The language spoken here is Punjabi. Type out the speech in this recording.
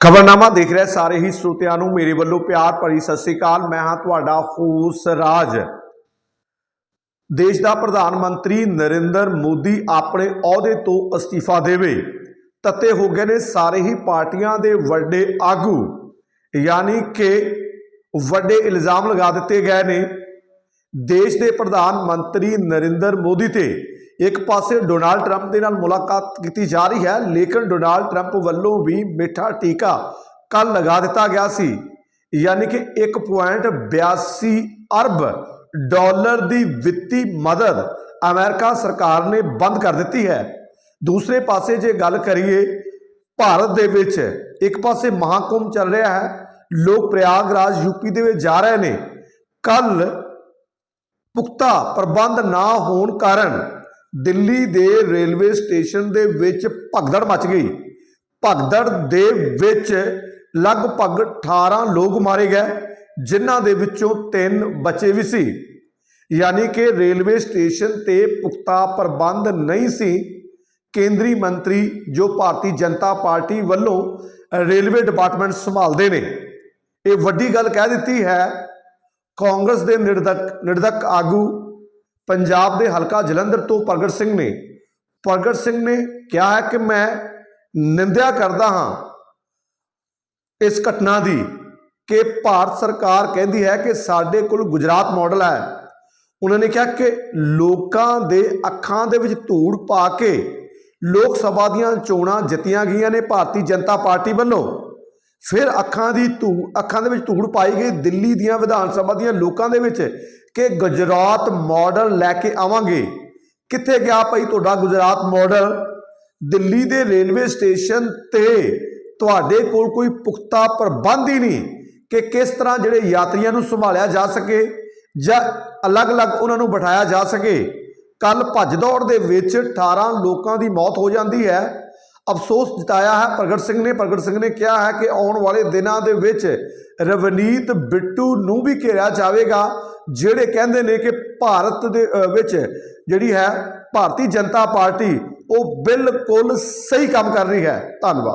ਖਬਰਨਾਮਾ ਦੇਖ ਰਿਹਾ ਸਾਰੇ ਹੀ ਸਰੋਤਿਆਂ ਨੂੰ। ਮੇਰੇ ਵੱਲੋਂ ਪਿਆਰ ਭਰੀ ਸਤਿ ਸ੍ਰੀ ਅਕਾਲ। ਮੈਂ ਹਾਂ ਤੁਹਾਡਾ ਹੋਸ ਰਾਜ। ਦੇਸ਼ ਦਾ ਪ੍ਰਧਾਨ ਮੰਤਰੀ ਨਰਿੰਦਰ ਮੋਦੀ ਆਪਣੇ ਅਹੁਦੇ ਤੋਂ ਅਸਤੀਫਾ ਦੇਵੇ। ਤੱਤੇ ਹੋ ਗਏ ਨੇ ਸਾਰੇ ਹੀ ਪਾਰਟੀਆਂ ਦੇ ਵੱਡੇ ਆਗੂ। ਯਾਨੀ ਕਿ ਵੱਡੇ ਇਲਜ਼ਾਮ ਲਗਾ ਦਿੱਤੇ ਗਏ ਨੇ। ਦੇਸ਼ ਦੇ ਪ੍ਰਧਾਨ ਮੰਤਰੀ ਨਰਿੰਦਰ ਮੋਦੀ ਤੇ ਇੱਕ ਪਾਸੇ ਡੋਨਾਲਡ ਟਰੰਪ ਦੇ ਨਾਲ ਮੁਲਾਕਾਤ ਕੀਤੀ ਜਾ ਰਹੀ ਹੈ, ਲੇਕਿਨ ਡੋਨਾਲਡ ਟਰੰਪ ਵੱਲੋਂ ਵੀ ਮਿੱਠਾ ਟੀਕਾ ਕੱਲ ਲਗਾ ਦਿੱਤਾ ਗਿਆ ਸੀ। ਯਾਨੀ ਕਿ 1.82 ਅਰਬ ਡਾਲਰ ਦੀ ਵਿੱਤੀ ਮਦਦ ਅਮਰੀਕਾ ਸਰਕਾਰ ਨੇ ਬੰਦ ਕਰ ਦਿੱਤੀ ਹੈ। ਦੂਸਰੇ ਪਾਸੇ ਜੇ ਗੱਲ ਕਰੀਏ, ਭਾਰਤ ਦੇ ਵਿੱਚ ਇੱਕ ਪਾਸੇ ਮਹਾਕੁੰਭ ਚੱਲ ਰਿਹਾ ਹੈ, ਲੋਕ ਪ੍ਰਯਾਗਰਾਜ ਯੂਪੀ ਦੇ ਵਿੱਚ ਜਾ ਰਹੇ ਨੇ। ਕੱਲ ਪੁਖਤਾ ਪ੍ਰਬੰਧ ਨਾ ਹੋਣ ਕਾਰਨ ਦਿੱਲੀ ਦੇ ਰੇਲਵੇ ਸਟੇਸ਼ਨ ਦੇ ਵਿੱਚ ਭਗਦੜ ਮਚ ਗਈ। ਭਗਦੜ ਦੇ ਵਿੱਚ ਲਗਭਗ 18 ਲੋਕ ਮਾਰੇ ਗਏ, ਜਿਨ੍ਹਾਂ ਦੇ ਵਿੱਚੋਂ 3 ਬੱਚੇ ਵੀ ਸੀ। ਯਾਨੀ ਕਿ ਰੇਲਵੇ ਸਟੇਸ਼ਨ ਤੇ ਪੁਖਤਾ ਪ੍ਰਬੰਧ ਨਹੀਂ ਸੀ। ਕੇਂਦਰੀ ਮੰਤਰੀ ਜੋ ਭਾਰਤੀ ਜਨਤਾ ਪਾਰਟੀ ਵੱਲੋਂ ਰੇਲਵੇ ਡਿਪਾਰਟਮੈਂਟ ਸੰਭਾਲਦੇ ਨੇ, ਇਹ ਵੱਡੀ ਗੱਲ ਕਹਿ ਦਿੱਤੀ ਹੈ। ਕਾਂਗਰਸ ਦੇ ਨਿਰਦਕ ਨਿਰਦਕ ਆਗੂ ਪੰਜਾਬ ਦੇ ਹਲਕਾ ਜਲੰਧਰ ਤੋਂ ਪ੍ਰਗਟ ਸਿੰਘ ਨੇ, ਪ੍ਰਗਟ ਸਿੰਘ ਨੇ ਕਿਹਾ ਹੈ ਕਿ ਮੈਂ ਨਿੰਦਿਆ ਕਰਦਾ ਹਾਂ ਇਸ ਘਟਨਾ ਦੀ ਕਿ ਭਾਰਤ ਸਰਕਾਰ ਕਹਿੰਦੀ ਹੈ ਕਿ ਸਾਡੇ ਕੋਲ ਗੁਜਰਾਤ ਮਾਡਲ ਹੈ। ਉਹਨਾਂ ਨੇ ਕਿਹਾ ਕਿ ਲੋਕਾਂ ਦੇ ਅੱਖਾਂ ਦੇ ਵਿੱਚ ਧੂੜ ਪਾ ਕੇ ਲੋਕ ਸਭਾ ਦੀਆਂ ਚੋਣਾਂ ਜਿੱਤੀਆਂ ਗਈਆਂ ਨੇ ਭਾਰਤੀ ਜਨਤਾ ਪਾਰਟੀ ਵੱਲੋਂ। ਫਿਰ ਅੱਖਾਂ ਦੀ ਧੂ, ਅੱਖਾਂ ਦੇ ਵਿੱਚ ਧੂੜ ਪਾਈ ਗਈ ਦਿੱਲੀ ਦੀਆਂ ਵਿਧਾਨ ਸਭਾ ਦੀਆਂ ਲੋਕਾਂ ਦੇ ਵਿੱਚ ਕਿ ਗੁਜਰਾਤ ਮਾਡਲ ਲੈ ਕੇ ਆਵਾਂਗੇ। ਕਿੱਥੇ ਗਿਆ ਭਾਈ ਤੁਹਾਡਾ ਗੁਜਰਾਤ ਮਾਡਲ ਦਿੱਲੀ ਦੇ ਰੇਲਵੇ ਸਟੇਸ਼ਨ ਤੇ ਤੁਹਾਡੇ ਕੋਲ ਕੋਈ ਪੁਖਤਾ ਪ੍ਰਬੰਧ ਹੀ ਨਹੀਂ ਕਿ ਕਿਸ ਤਰ੍ਹਾਂ ਜਿਹੜੇ ਯਾਤਰੀਆਂ ਨੂੰ ਸੰਭਾਲਿਆ ਜਾ ਸਕੇ ਜਾਂ ਅਲੱਗ-ਅਲੱਗ ਉਹਨਾਂ ਨੂੰ ਬਿਠਾਇਆ ਜਾ ਸਕੇ। ਕੱਲ ਭੱਜ ਦੌੜ ਦੇ ਵਿੱਚ 18 ਲੋਕਾਂ ਦੀ ਮੌਤ ਹੋ ਜਾਂਦੀ ਹੈ। ਅਫਸੋਸ ਜਤਾਇਆ ਹੈ, ਪ੍ਰਗਟ ਸਿੰਘ ਨੇ, ਪ੍ਰਗਟ ਸਿੰਘ ਨੇ ਕਿਹਾ ਹੈ ਕਿ ਆਉਣ ਵਾਲੇ ਦਿਨਾਂ ਦੇ ਵਿੱਚ ਰਵਨੀਤ ਬਿੱਟੂ ਨੂੰ ਵੀ ਘੇਰਿਆ ਜਾਵੇਗਾ। ਜਿਹੜੇ ਕਹਿੰਦੇ ਨੇ ਕਿ ਭਾਰਤ ਦੇ ਵਿੱਚ ਜਿਹੜੀ ਹੈ ਭਾਰਤੀ ਜਨਤਾ ਪਾਰਟੀ, ਉਹ ਬਿਲਕੁਲ ਸਹੀ ਕੰਮ ਕਰ ਰਹੀ ਹੈ। ਧੰਨਵਾਦ।